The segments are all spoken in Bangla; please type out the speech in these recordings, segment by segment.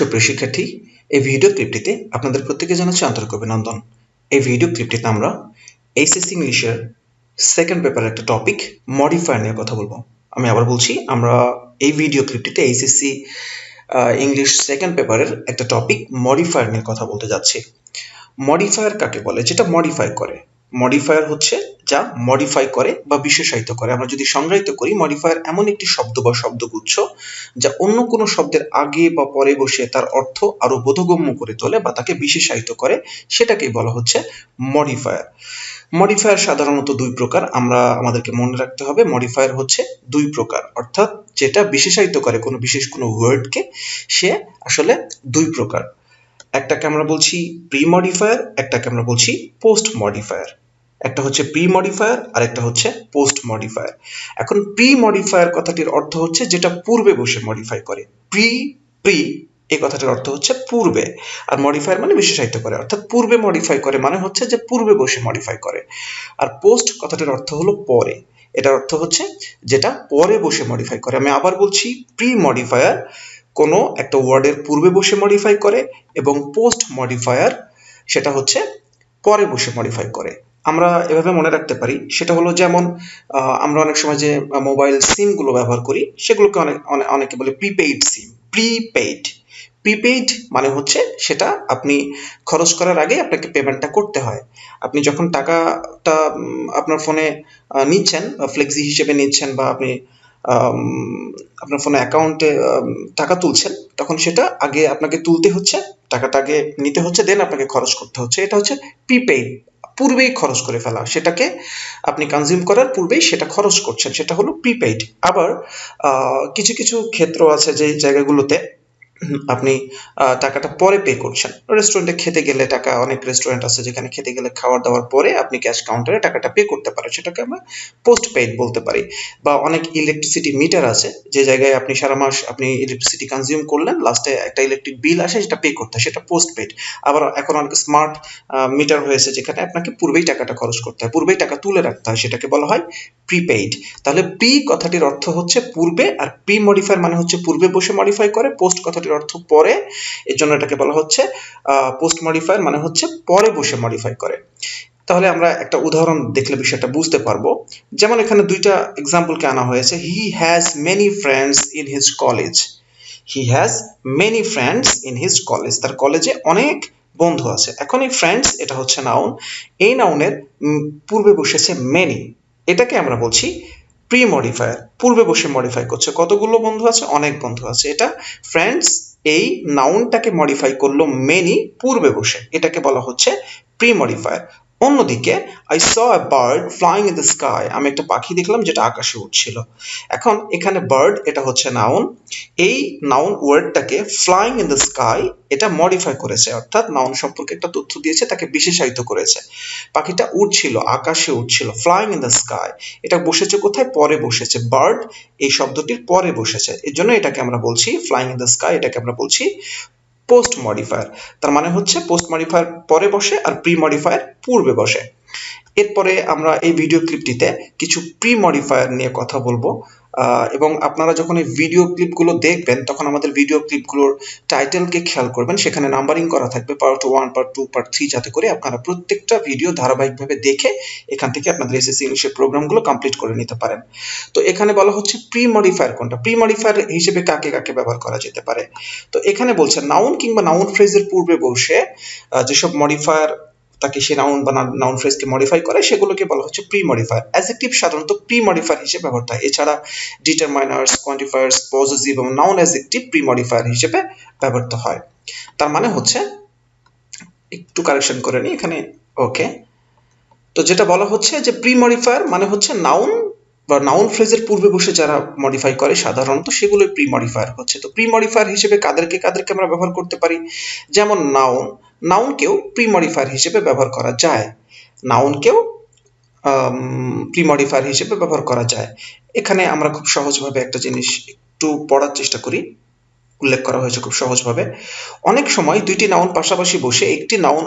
সুপ্রিয় শিক্ষার্থী, এই ভিডিও ক্লিপটিতে আপনাদের প্রত্যেকে জানাচ্ছি আন্তরিক অভিনন্দন। এই ভিডিও ক্লিপটিতে আমরা এইচএসসি ইংলিশের সেকেন্ড পেপারের একটা টপিক মডিফায়ার নিয়ে কথা বলব। আমি আবার বলছি, আমরা এই ভিডিও ক্লিপটিতে এইচএসসি ইংলিশ সেকেন্ড পেপারের একটা টপিক মডিফায়ার নিয়ে কথা বলতে যাচ্ছি। মডিফায়ার কাকে বলে? যেটা মডিফাই করে। মডিফায়ার হচ্ছে যা মডিফাই করে বা বিশেষায়িত করে। আমরা যদি সংজ্ঞায়িত করি মডিফায়ার এমন একটি শব্দ বা শব্দগুচ্ছ যা অন্য কোনো শব্দের আগে বা পরে বসে তার অর্থ আরও বোধগম্য করে তোলে বা তাকে বিশেষায়িত করে, সেটাকেই বলা হচ্ছে মডিফায়ার মডিফায়ার সাধারণত দুই প্রকার, আমরা আমাদেরকে মনে রাখতে হবে মডিফায়ার হচ্ছে দুই প্রকার। অর্থাৎ যেটা বিশেষায়িত করে কোনো বিশেষ কোনো ওয়ার্ডকে সে আসলে দুই প্রকার। একটাকে আমরা বলছি প্রি মডিফায়ার একটাকে আমরা বলছি পোস্ট মডিফায়ার একটা হচ্ছে প্রি মডিফায়ার আর একটা হচ্ছে পোস্ট মডিফায়ার এখন প্রি মডিফায়ার কথাটির অর্থ হচ্ছে যেটা পূর্বে বসে মডিফাই করে। প্রি প্রি এই কথাটির অর্থ হচ্ছে পূর্বে। আর মডিফায়ার মানে বিশেষায়িত করে। অর্থাৎ পূর্বে মডিফাই করে মানে হচ্ছে যে পূর্বে বসে মডিফাই করে। আর পোস্ট কথাটির অর্থ হলো পরে। এটার অর্থ হচ্ছে যেটা পরে বসে মডিফাই করে। আমি আবার বলছি প্রি মডিফায়ার কোনো একটা ওয়ার্ডের পূর্বে বসে মডিফাই করে এবং পোস্ট মডিফায়ার সেটা হচ্ছে পরে বসে মডিফাই করে। আমরা এভাবে মনে রাখতে পারি। সেটা হলো যেমন আমরা অনেক সময় যে মোবাইল সিমগুলো ব্যবহার করি, সেগুলোকে অনেক, অনেকে বলে প্রিপেইড সিম প্রিপেইড প্রিপেইড মানে হচ্ছে সেটা আপনি খরচ করার আগে আপনাকে পেমেন্টটা করতে হয়। আপনি যখন টাকাটা আপনার ফোনে নিচ্ছেন ফ্লেক্সি হিসেবে নিচ্ছেন, বা আপনি আপনার ফোনে অ্যাকাউন্টে টাকা তুলছেন, তখন সেটা আগে আপনাকে তুলতে হচ্ছে, টাকাটা আগে নিতে হচ্ছে দেন আপনাকে খরচ করতে হচ্ছে। এটা হচ্ছে প্রিপেইড পূর্বেই খরচ করে ফেলা। সেটাকে আপনি কনজিউম করার পূর্বেই সেটা খরচ করছেন। সেটা হলো প্রিপেইড আবার কিছু কিছু ক্ষেত্র আছে যে জায়গাগুলোতে আপনি টাকাটা পরে পে করছেন। রেস্টুরেন্টে খেতে গেলে টাকা, অনেক রেস্টুরেন্ট আছে যেখানে খেতে গেলে খাওয়ার দাওয়ার পরে আপনি ক্যাশ কাউন্টারে টাকাটা পে করতে পারেন। সেটাকে আমরা পোস্ট পেইড বলতে পারি। বা অনেক ইলেকট্রিসিটি মিটার আছে, যে জায়গায় আপনি সারা মাস আপনি ইলেকট্রিসিটি কনজিউম করলেন লাস্টে একটা ইলেকট্রিক বিল আসে, সেটা পে করতে হয়, সেটা পোস্ট পেইড আবার এখন অনেক স্মার্ট মিটার হয়েছে যেখানে আপনাকে পূর্বেই টাকাটা খরচ করতে হয়, পূর্বেই টাকা তুলে রাখতে হয়, সেটাকে বলা হয় প্রিপেইড তাহলে প্রি কথাটির অর্থ হচ্ছে পূর্বে, আর প্রি মডিফায়ার মানে হচ্ছে পূর্বে বসে মডিফাই করে পোস্ট কথাটির অর্থ পরে এর জন্য এটাকে বলা হচ্ছে পোস্ট মডিফায়ার মানে হচ্ছে পরে বসে মডিফাই করে। তাহলে আমরা একটা উদাহরণ দেখলে বিষয়টা বুঝতে পারব। যেমন এখানে দুইটা এক্সাম্পলকে আনা হয়েছে। He has many friends in his college he has many friends in his college তার কলেজে অনেক বন্ধু আছে। এখন এই ফ্রেন্ডস এটা হচ্ছে নাউন এই নাউনের পূর্বে বসেছে মেনি এটাকে আমরা বলছি প্রি মডিফায়ার পূর্বে বসে মডিফাই করছে। কতগুলো বন্ধু আছে? অনেক বন্ধু আছে। এটা ফ্রেন্ডস এই নাউনটাকে মডিফাই করল মেনি পূর্বে বসে। এটাকে বলা হচ্ছে প্রি মডিফায়ার অন্যদিকে I saw bird flying in the sky আমি একটা পাখি দেখলাম যেটা আকাশে উঠছিল এখন এখানে বার্ড এটা হচ্ছে নাউন এই নাউন ওয়ার্ডটাকে ফ্লাইং ইন দ্য স্কাই এটা মডিফাই করেছে। অর্থাৎ নাউন সম্পর্কে একটা তথ্য দিয়েছে, তাকে বিশেষায়িত করেছে। পাখিটা উঠছিল আকাশে উঠছিল ফ্লাইং ইন দ্য স্কাই এটা বসেছে কোথায়? পরে বসেছে। বার্ড এই শব্দটির পরে বসেছে। এর জন্য এটাকে আমরা বলছি ফ্লাইং ইন দ্য স্কাই এটাকে আমরা বলছি পোস্ট মডিফায়ার তার মানে হচ্ছে পোস্ট মডিফায়ার পরে বসে আর প্রি মডিফায়ার পূর্বে বসে। এরপরে আমরা এই ভিডিও ক্লিপটিতে কিছু প্রি মডিফায়ার নিয়ে কথা বলব। এবং আপনারা যখন এই ভিডিও ক্লিপগুলো দেখবেন, তখন আমাদের ভিডিও ক্লিপগুলোর টাইটেলকে খেয়াল করবেন। সেখানে নাম্বারিং করা থাকবে part one part two part three যাতে করে আপনারা প্রত্যেকটা ভিডিও ধারাবাহিকভাবে দেখে এখান থেকে আপনাদের এসএসসি ইংলিশের প্রোগ্রামগুলো কমপ্লিট করে নিতে পারেন। তো এখানে বলা হচ্ছে প্রি মডিফায়ার কোনটা? প্রি মডিফায়ার হিসেবে কাকে কাকে ব্যবহার করা যেতে পারে? তো এখানে বলছে নাউন কিংবা নাউন ফ্রেজের পূর্বে বসে যেসব মডিফায়ার তাকে সে নাউন বা নাউন ফ্রেজকে মডিফাই করে, সেগুলোকে বলা হচ্ছে প্রি মডিফায়ার অ্যাজেক্টিভ সাধারণত প্রি মডিফায়ার হিসেবে ব্যবহৃত হয়। এছাড়া ডিটারমাইনার্স কোয়ান্টিফায়ার্স পজিটিভ এবং নাউন অ্যাজেক্টিভ প্রি মডিফায়ার হিসেবে ব্যবহৃত হয়। তার মানে হচ্ছে, একটু কারেকশন করে নিই এখানে ওকে তো যেটা বলা হচ্ছে যে প্রি মডিফায়ার মানে হচ্ছে নাউন বা নাউন ফ্রেজের পূর্বে বসে যারা মডিফাই করে, সাধারণত সেগুলোই প্রি মডিফায়ার হচ্ছে। তো প্রি মডিফায়ার হিসেবে কাদেরকে কাদেরকে আমরা ব্যবহার করতে পারি? যেমন নাউন নাউনকেও প্রি মডিফায়ার হিসেবে ব্যবহার করা যায়। নাউনকেও প্রি মডিফায়ার হিসেবে ব্যবহার করা যায়। এখানে আমরা খুব সহজভাবে একটা জিনিস একটু পড়ার চেষ্টা করি। উল্লেখ করা হয়েছে খুব সহজভাবে। অনেক সময় দুইটি নাউন পাশাপাশি বসে একটি নাউন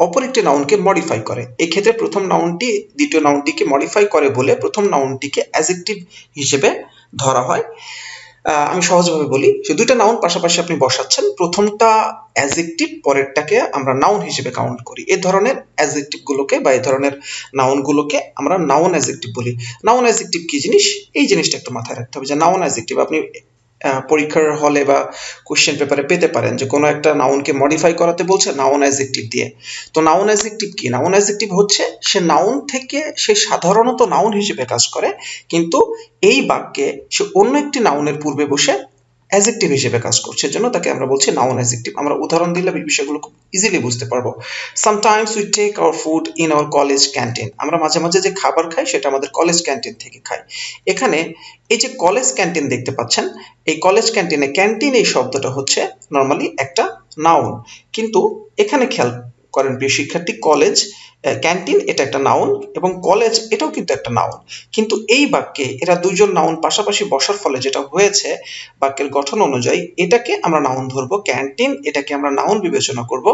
অপর একটি নাউনকে মডিফাই করে। এক্ষেত্রে প্রথম নাউনটি দ্বিতীয় নাউনটিকে মডিফাই করে বলে প্রথম নাউনটিকে অ্যাজেক্টিভ হিসেবে ধরা হয়। আমি সহজভাবে বলি সে দুইটা নাউন পাশাপাশি আপনি বসাচ্ছেন। প্রথমটা অ্যাজেক্টিভ পরেরটাকে আমরা নাউন হিসেবে কাউন্ট করি। এ ধরনের অ্যাজেক্টিভগুলোকে বা এ ধরনের নাউনগুলোকে আমরা নাউন অ্যাজেক্টিভ বলি। নাউন অ্যাজেক্টিভ কী জিনিস? এই জিনিসটা একটু মাথায় রাখতে হবে যে নাউন অ্যাজেক্টিভ আপনি পরীক্ষার হলে বা কোশ্চেন পেপারে পেতে পারেন যে কোনো একটা নাউনকে মডিফাই করাতে বলছে নাউন অ্যাজেক্টিভ দিয়ে। তো নাউন অ্যাজেক্টিভ কি? নাউন অ্যাজেক্টিভ হচ্ছে সে নাউন থেকে সে সাধারণত নাউন হিসেবে কাজ করে, কিন্তু এই বাক্যে সে অন্য একটি নাউনের পূর্বে বসে অ্যাজেক্টিভ হিসেবে কাজ করছে। জন্য তাকে আমরা বলছি নাউন অ্যাজেক্টিভ আমরা উদাহরণ দিলে বিষয়গুলো খুব ইজিলি বুঝতে পারব। Sometimes we take our food in our college canteen আমরা মাঝে মাঝে যে খাবার খাই, সেটা আমাদের কলেজ ক্যান্টিন থেকে খাই। এখানে এই যে কলেজ ক্যান্টিন দেখতে পাচ্ছেন, এই কলেজ ক্যান্টিনে ক্যান্টিন এই শব্দটা হচ্ছে নর্মালি একটা নাউন কিন্তু এখানে খেয়াল করেন প্রিয় শিক্ষার্থী কলেজ ক্যান্টিন, এটা একটা নাউন এবং কলেজ এটাও কিন্তু একটা নাউন কিন্তু এই বাক্যে এরা দুইজন নাউন পাশাপাশি বসার ফলে যেটা হয়েছে বাক্যের গঠন অনুযায়ী, এটাকে আমরা নাউন ধরবো, ক্যান্টিন, এটাকে আমরা নাউন বিবেচনা করব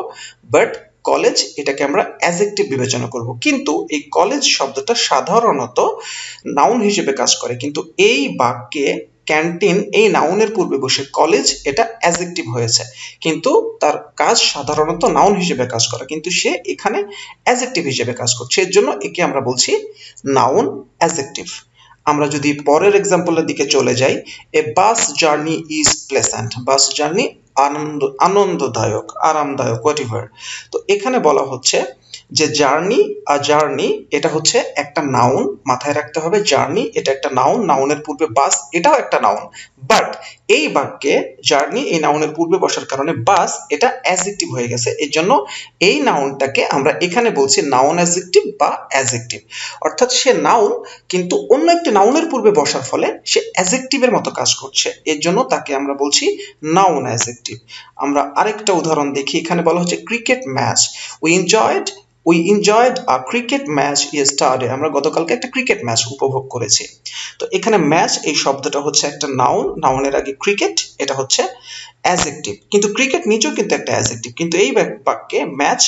বাট কলেজ এটাকে আমরা অ্যাজেক্টিভ বিবেচনা করব। কিন্তু এই কলেজ শব্দটা সাধারণত নাউন হিসেবে কাজ করে। কিন্তু এই বাক্যে ক্যান্টিন এই নাউনের পূর্বে বসে কলেজ এটা অ্যাজেক্টিভ হয়েছে। কিন্তু তার কাজ সাধারণত নাউন হিসেবে কাজ করা। কিন্তু সে এখানে অ্যাজেক্টিভ হিসেবে কাজ করছে। এর জন্য একে আমরা বলছি নাউন অ্যাজেক্টিভ আমরা যদি পরের এক্সাম্পলের দিকে চলে যাই, a bus journey is pleasant. Bus journey আনন্দ, আনন্দদায়ক, আরামদায়ক হোয়াট তো এখানে বলা হচ্ছে যে জার্নি আ জার্নি এটা হচ্ছে একটা নাউন মাথায় রাখতে হবে জার্নি এটা একটা নাউন নাউনের পূর্বে বাস এটাও একটা নাউন বাট এই বাক্যে জার্নি এই নাউনের পূর্বে বসার কারণে বাস এটা অ্যাজেক্টিভ হয়ে গেছে। এর জন্য এই নাউনটাকে আমরা এখানে বলছি নাউন অ্যাজেক্টিভ বা অ্যাজেক্টিভ অর্থাৎ সে নাউন কিন্তু অন্য একটি নাউনের পূর্বে বসার ফলে সে অ্যাজেক্টিভের মতো কাজ করছে। এর জন্য তাকে আমরা বলছি নাউন অ্যাজেক্টিভ আমরা আরেকটা উদাহরণ দেখি, এখানে বলা হচ্ছে cricket match we enjoyed we enjoyed a cricket match yesterday আমরা গতকালকে একটা ক্রিকেট ম্যাচ উপভোগ করেছি। তো এখানে ম্যাচ এই শব্দটা হচ্ছে একটা নাউন নাউনের আগে ক্রিকেট এটা হচ্ছে অ্যাজেক্টিভ কিন্তু ক্রিকেট নিজেও কিন্তু একটা অ্যাজেক্টিভ কিন্তু এই বাক্যে ম্যাচ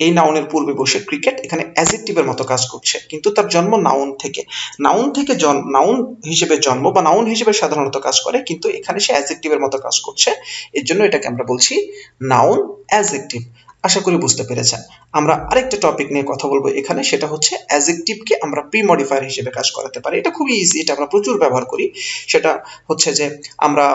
এই নাউনের পূর্বে বসে ক্রিকেট এখানে অ্যাজেক্টিভের মতো কাজ করছে। কিন্তু তার জন্ম নাউন থেকে। নাউন থেকে নাউন হিসেবে জন্ম বা নাউন হিসেবে সাধারণত কাজ করে, কিন্তু এখানে সে অ্যাজেক্টিভের মতো কাজ করছে। এর জন্য এটাকে আমরা বলছি নাউন অ্যাজেক্টিভ আশা করি বুঝতে পেরেছেন। আমরা আরেকটা টপিক নিয়ে কথা বলব এখানে, সেটা হচ্ছে অ্যাজেক্টিভকে আমরা প্রি মডিফায়ার হিসেবে কাজ করাতে পারি। এটা খুবই ইজি এটা আমরা প্রচুর ব্যবহার করি। সেটা হচ্ছে যে আমরা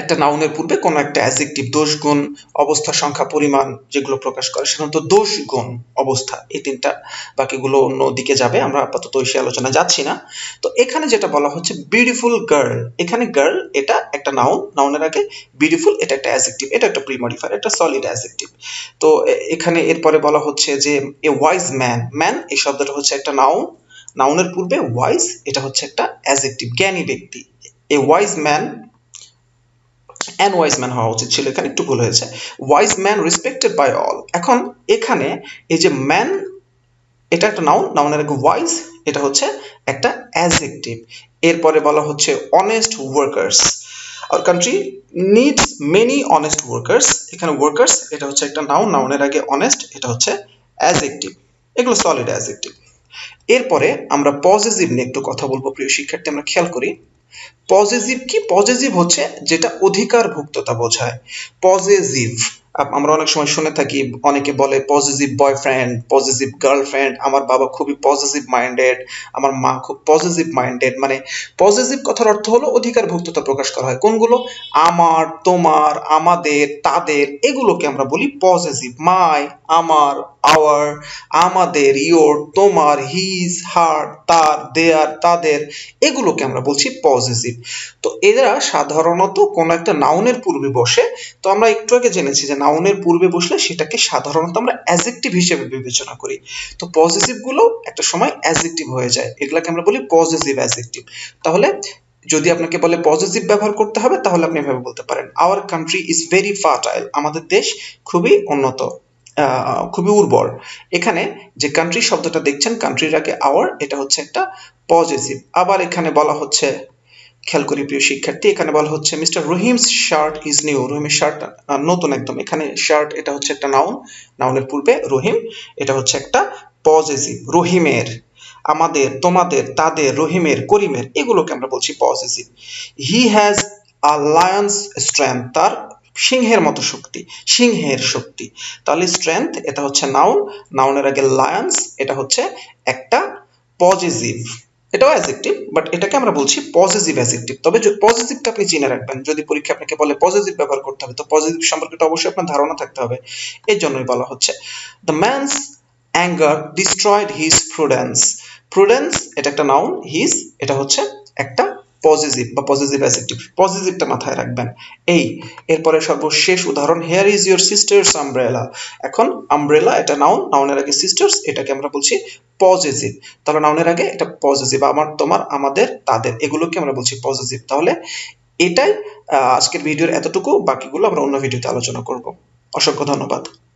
একটা নাউনের পূর্বে কোনো একটা অ্যাজেক্টিভ দোষ গুণ অবস্থা সংখ্যা পরিমাণ যেগুলো প্রকাশ করে, সাধারণত দোষ গুণ অবস্থা এই তিনটা বাকিগুলো অন্য দিকে যাবে, আমরা আপাতত ওই সে আলোচনা যাচ্ছি না। তো এখানে যেটা বলা হচ্ছে বিউটিফুল গার্ল এখানে গার্ল এটা একটা নাউন নাউনের আগে বিউটিফুল এটা একটা অ্যাজেক্টিভ এটা একটা প্রিমডিফায়ার একটা সলিড অ্যাজেক্টিভ তো এখানে এরপরে বলা হচ্ছে যে এ ওয়াইজ ম্যান ম্যান এই শব্দটা হচ্ছে একটা নাউন নাউনের পূর্বে ওয়াইজ এটা হচ্ছে একটা অ্যাজেক্টিভ জ্ঞানী ব্যক্তি। A wise man an wise man হওয়া উচিত ছিল, এখানে একটু ভুল হয়েছে। Wise man respected by all এখন এখানে এই যে ম্যান এটা একটা নাউন নাউনের আগে ওয়াইজ এটা হচ্ছে একটা অ্যাজেক্টিভ এরপরে বলা হচ্ছে honest workers our country needs many honest workers এখানে ওয়ার্কার্স এটা হচ্ছে একটা নাউন নাউনের আগে অনেস্ট এটা হচ্ছে অ্যাজেক্টিভ এগুলো সলিড অ্যাজেক্টিভ এরপরে আমরা পজিটিভ নিয়ে একটু কথা বলব, প্রিয় শিক্ষার্থী, আমরা খেয়াল করি পজিটিভ কি? পজেসিভ হচ্ছে যেটা অধিকার ভুক্ততা বোঝায়। পজিটিভ আমরা অনেক সময় শুনে থাকি, অনেকে বলে পজিটিভ বয়ফ্রেন্ড পজিটিভ গার্লফ্রেন্ড আমার বাবা খুবই পজিটিভ মাইন্ডেড আমার মা খুব পজিটিভ মাইন্ডেড মানে পজিটিভ কথার অর্থ হলো অধিকার ভুক্ততা প্রকাশ করা হয়। কোনগুলো? আমার, তোমার, আমাদের, তাদের, এগুলোকে আমরা বলি পজিটিভ মাই আমার আওয়ার আমাদের ইয়োর তোমার হিজ হার তার দেয়ার তাদের, এগুলোকে আমরা বলছি পজিটিভ তো এরা সাধারণত কোনো একটা নাউনের পূর্বে বসে। তো আমরা একটু আগে জেনেছি যে নাউনের পূর্বে বসলে সেটাকে সাধারণত আমরা অ্যাজেক্টিভ হিসেবে বিবেচনা করি। তো পজিটিভগুলো একটা সময় অ্যাজেক্টিভ হয়ে যায়। এগুলাকে আমরা বলি পজিটিভ অ্যাজেক্টিভ তাহলে যদি আপনাকে বলে পজিটিভ ব্যবহার করতে হবে, তাহলে আপনি এভাবে বলতে পারেন our country is very fertile আমাদের দেশ খুবই উন্নত খুবই উর্বর। এখানে যে কান্ট্রি শব্দটা দেখছেন কান্ট্রির আগে আওয়ার এটা হচ্ছে একটা পজিটিভ আবার এখানে বলা হচ্ছে খেয়াল করি, প্রিয় শিক্ষার্থী, এখানে বলা হচ্ছে, mister Rahim's shirt is new. রহিমের শার্ট নতুন একদম। এখানে শার্ট, এটা হচ্ছে একটা নাউন। নাউনের পূর্বে রহিম, এটা হচ্ছে একটা পজিটিভ রহিমের, আমাদের, তোমাদের, তাদের, রহিমের, করিমের, এগুলোকে আমরা বলছি positive he has a lion's strength, তার সিংহের মতো শক্তি, সিংহের শক্তি। তাহলে স্ট্রেংথ, এটা হচ্ছে নাউন। নাউনের আগে লায়ন্স, এটা হচ্ছে একটা পজিটিভ এটাও অ্যাজেক্টিভ বাট এটাকে আমরা বলছি পজিটিভ অ্যাজেক্টিভ তবে পজিটিভটা আপনি চিনে রাখবেন, যদি পরীক্ষা আপনাকে বলে পজিটিভ ব্যবহার করতে হবে, তো পজিটিভ সম্পর্কে অবশ্যই আপনার ধারণা থাকতে হবে। এর জন্যই বলা হচ্ছে the man's anger destroyed his prudence prudence এটা একটা নাউন হিজ এটা হচ্ছে একটা পজিটিভ বা পজিটিভ অ্যাজেক্টিভ পজিটিভটা মাথায় রাখবেন। এই, এরপরে সর্বশেষ উদাহরণ here is your sister's umbrella এখন আমব্রেলা এটা নাউন নাউনের আগে সিস্টার্স এটাকে আমরা বলছি পজিটিভ তাহলে নাউনের আগে এটা পজিটিভ আমার, তোমার, আমাদের, তাদের, এগুলোকে আমরা বলছি পজিটিভ তাহলে এটাই আজকের ভিডিওর এতটুকু, বাকিগুলো আমরা অন্য ভিডিওতে আলোচনা করব। অসংখ্য ধন্যবাদ।